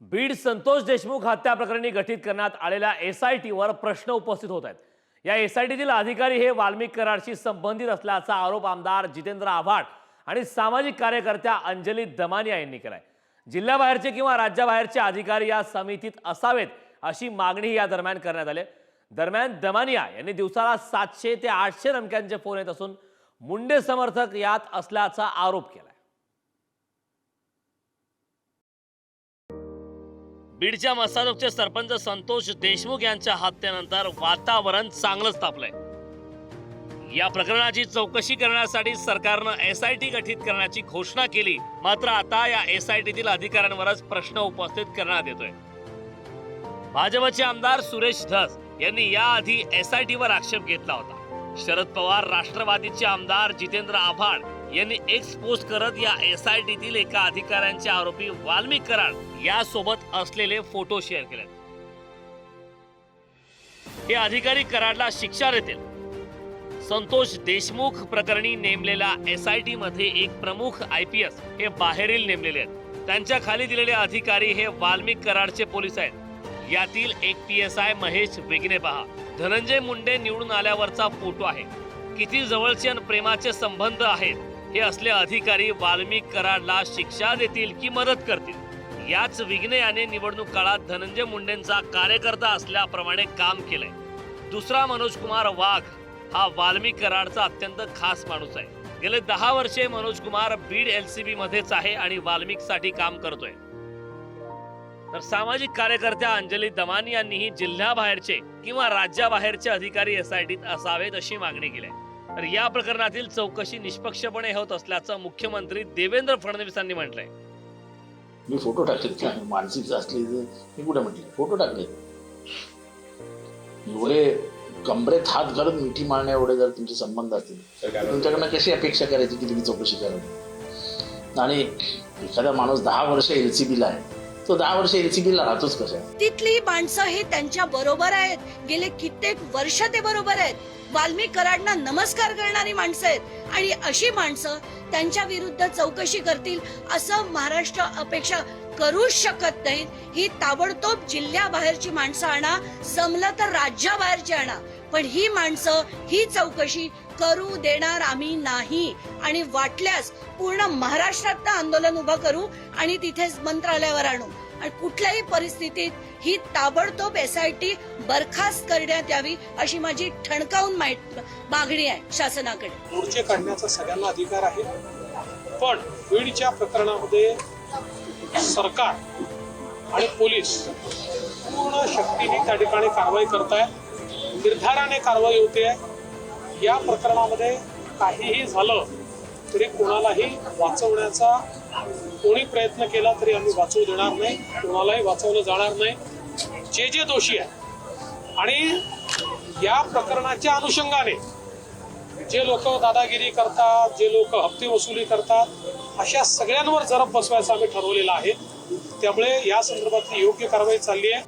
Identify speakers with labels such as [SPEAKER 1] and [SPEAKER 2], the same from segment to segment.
[SPEAKER 1] बीड संतोष देशमुख हत्या प्रकरणी गठीत करण्यात आलेल्या एस आय टीवर प्रश्न उपस्थित होत आहेत. या एस आय टीतील अधिकारी हे वाल्मिक कराडशी संबंधित असल्याचा आरोप आमदार जितेंद्र आव्हाड आणि सामाजिक कार्यकर्त्या अंजली दमानिया यांनी केलाय. जिल्ह्याबाहेरचे किंवा राज्याबाहेरचे अधिकारी या समितीत असावेत अशी मागणी या दरम्यान करण्यात आली दरम्यान दमानिया यांनी दिवसाला सातशे ते आठशे रमक्यांचे फोन येत असून मुंडे समर्थक यात असल्याचा आरोप केलाय. बीडच्या मसाजोगचे सरपंच संतोष देशमुख यांच्या हत्येनंतर वातावरण चांगलंच तापलंय. या प्रकरणाची चौकशी करण्यासाठी सरकारनं एस आय टी गठीत करण्याची घोषणा केली. मात्र आता या एस आय टीतील अधिकाऱ्यांवरच प्रश्न उपस्थित करण्यात येतोय. भाजपचे आमदार सुरेश धस यांनी याआधी एस आय टीवर आक्षेप घेतला होता. शरद पवार राष्ट्रवादीचे आमदार जितेंद्र आव्हाड यांनी एक्स पोस्ट करत या एस आय टीतील एका अधिकाऱ्यांचे आरोपी वाल्मिक कराड यासोबत असलेले फोटो शेअर केले. हे अधिकारी कराडला शिक्षा देतील. संतोष देशमुख प्रकरणी नेमलेल्या एस आय टी मध्ये एक प्रमुख आय पी एस हे बाहेरील नेमलेले आहेत. त्यांच्या खाली दिलेले अधिकारी हे वाल्मिक कराडचे पोलीस आहेत. यातील एक P S I Mahesh Vegne पहा. धनंजय मुंडे निवडून आल्यावरचा फोटो आहे. किती जवळचे आणि प्रेमाचे संबंध आहेत. हे असले अधिकारी वाल्मिक कराडला शिक्षा देतील की मदत करतील? याच विघ्नयाने निवडणूक काळात धनंजय मुंडेंचा कार्यकर्ता असल्याप्रमाणे काम केलंय. दुसरा मनोज कुमार वाघ हा वाल्मिक कराडचा अत्यंत खास माणूस आहे. गेले दहा वर्षे मनोज कुमार बीड एलसीबी मध्येच आहे आणि वाल्मिकसाठी काम करतोय. तर सामाजिक कार्यकर्त्या अंजली दमानी यांनीही जिल्ह्याबाहेरचे किंवा राज्याबाहेरचे अधिकारी एसआयटीत असावेत अशी मागणी केली आहे. तर या प्रकरणातील चौकशी निष्पक्षपणे होत असल्याचं मुख्यमंत्री देवेंद्र फडणवीसांनी म्हटलंय.
[SPEAKER 2] मी फोटो टाकले मानसिक असले मी कुठे म्हटले? फोटो टाकले एवढे कमरेत हात घालून मिठी मारण्या एवढे जर तुमचे संबंध असतील तर तुमच्याकडनं कशी अपेक्षा करायची की तुम्ही चौकशी करावी? आणि एखादा माणूस दहा वर्ष एलसीबी ला आहे तो दहा वर्ष एलसीबी ला राहतोच कशा
[SPEAKER 3] तिथली माणसं हे त्यांच्या बरोबर आहेत. गेले कित्येक वर्ष ते बरोबर आहेत. वाल्मिक कराडना नमस्कार करणारी माणसं आहेत. आणि अशी माणसं त्यांच्या विरुद्ध चौकशी करतील असं महाराष्ट्र अपेक्षा करूच शकत नाहीत ही ताबडतोब जिल्ह्याबाहेरची माणसं आणा जमलं तर राज्याबाहेरची आणा. पण ही माणसं ही चौकशी करू देणार आम्ही नाही. आणि वाटल्यास पूर्ण महाराष्ट्रात आंदोलन उभं करू आणि तिथेच मंत्रालयावर आणू. आणि कुठल्याही परिस्थितीत ही ताबडतोब एस आय टी बरखास्त करण्यात यावी अशी माझी ठणकावून मागणी आहे शासनाकडे.
[SPEAKER 4] मोर्चे काढण्याचा सगळ्यांना अधिकार आहे. पण बीडच्या प्रकरणामध्ये सरकार आणि पोलीस पूर्ण शक्तीने त्या ठिकाणी कारवाई करतायत निर्धाराने कारवाई होते. या प्रकरणामध्ये काहीही झालं तरी कोणालाही वाचवण्याचा कोणी प्रयत्न केला तरी आम्ही वाचवू देणार नाही कोणालाही वाचवलं जाणार नाही. जे जे दोषी आहे आणि या प्रकरणाच्या अनुषंगाने जे लोक दादागिरी करतात जे लोक हप्ते वसुली करतात अशा सगळ्यांवर जरब बसवायचं आम्ही ठरवलेलं आहे. त्यामुळे या संदर्भातली योग्य कारवाई चालली आहे.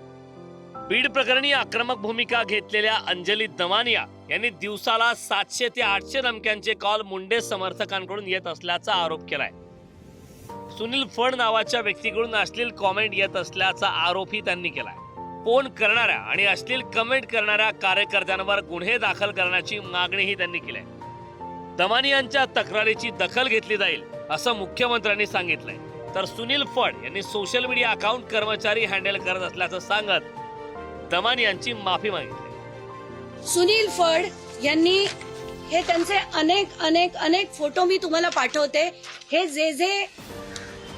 [SPEAKER 1] बीड प्रकरणी आक्रमक भूमिका घेतलेल्या अंजली दमानिया यांनी दिवसाला सातशे ते आठशे रमक्यांचे कॉल मुंडे समर्थकांकडून येत असल्याचा आरोप केलाय. सुनील फड नावाच्या व्यक्तीकडून अश्लील कॉमेंट येत असल्याचा आरोपही त्यांनी केलाय. फोन करणाऱ्या आणि अश्लील कमेंट करणाऱ्या कार्यकर्त्यांवर गुन्हे दाखल करण्याची मागणीही त्यांनी केली आहे. दमानी यांच्या तक्रारीची दखल घेतली जाईल असं मुख्यमंत्र्यांनी सांगितलंय. तर सुनील फड यांनी सोशल मीडिया अकाउंट कर्मचारी हँडल करत असल्याचं सांगत दमानी यांची माफी मागितली.
[SPEAKER 3] सुनील फड यांनी हे त्यांचे अनेक अनेक अनेक फोटो मी तुम्हाला पाठवते. हे जे जे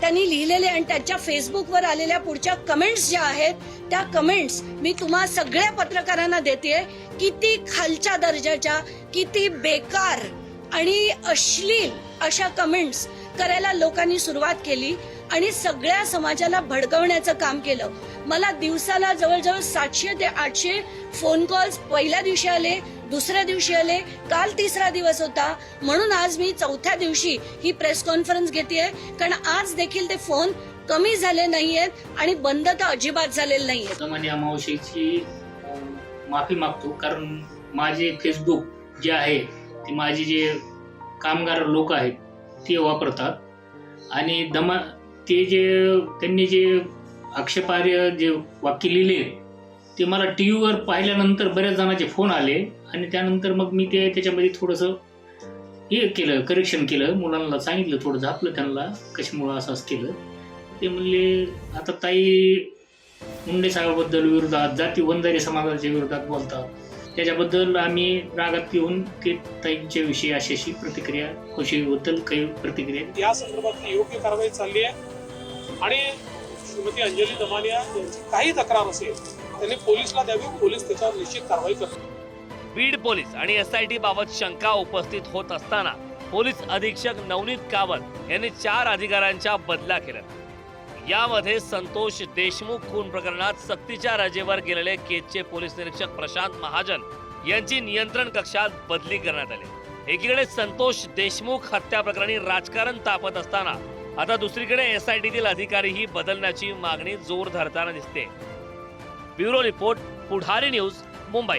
[SPEAKER 3] त्यांनी लिहिलेले आणि त्यांच्या फेसबुकवर आलेल्या पुढच्या कमेंट्स ज्या आहेत त्या कमेंट्स मी तुम्हा सगळ्या पत्रकारांना देते किती खालच्या दर्जाच्या किती बेकार आणि अश्लील अशा कमेंट्स करायला लोकांनी सुरुवात केली. आणि सगळ्या समाजाला भडकवण्याचं काम केलं. मला दिवसाला जवळजवळ सातशे ते आठशे फोन कॉल्स पहिल्या दिवशी आले दुसऱ्या दिवशी आले काल तिसरा दिवस होता. म्हणून आज मी चौथ्या दिवशी ही प्रेस कॉन्फरन्स घेते कारण आज देखील ते फोन कमी झाले नाहीयेत आणि बंद तर अजिबात झालेले नाहीये
[SPEAKER 5] वर्तमान मावशीची माफी मागतो. कारण माझे फेसबुक जे आहे ते माझे जे कामगार लोक आहेत ते वापरतात. आणि दमा ते जे त्यांनी जे आक्षेपार्ह जे वाक्य लिहिले ते मला टी व्हीवर पाहिल्यानंतर बऱ्याच जणांचे फोन आले आणि त्यानंतर मग मी ते त्याच्यामध्ये थोडंसं हे केलं करेक्शन केलं. मुलांना सांगितलं थोडं झापलं त्यांना कशामुळं असं असं केलं. ते म्हणले आता ताई मुंडे साहेबाबद्दल विरोधात जाती वंजारी समाजाच्या विरोधात बोलतात. त्याच्याबद्दल आम्ही रागात येऊन ते ताईंच्या विषयी अशी अशी प्रतिक्रिया खुशीबद्दल काही प्रतिक्रिया
[SPEAKER 4] या संदर्भात योग्य कारवाई चालली आहे. आणि श्रीमती अंजली दमानिया यांची काही तक्रार असेल त्यांनी पोलिसला द्यावी पोलीस त्याच्यावर निश्चित कारवाई करतील.
[SPEAKER 1] बीड पोलीस आणि एसआयटी बाबत शंका उपस्थित होत असताना पोलीस अधीक्षक नवनीत कावत यांनी चार अधिकाऱ्यांच्या बदल्या केल्या यामध्ये संतोष देशमुख खून प्रकरणात सक्तीच्या रजेवर गेलेले केजचे पोलीस निरीक्षक प्रशांत महाजन यांची नियंत्रण कक्षात बदली करण्यात आली. एकीकडे संतोष देशमुख हत्या प्रकरणी राजकारण तापत असताना आता दुसरीकडे एस आय टीतील अधिकारीही बदलण्याची मागणी जोर धरताना दिसते. Bureau report Pudhari news Mumbai.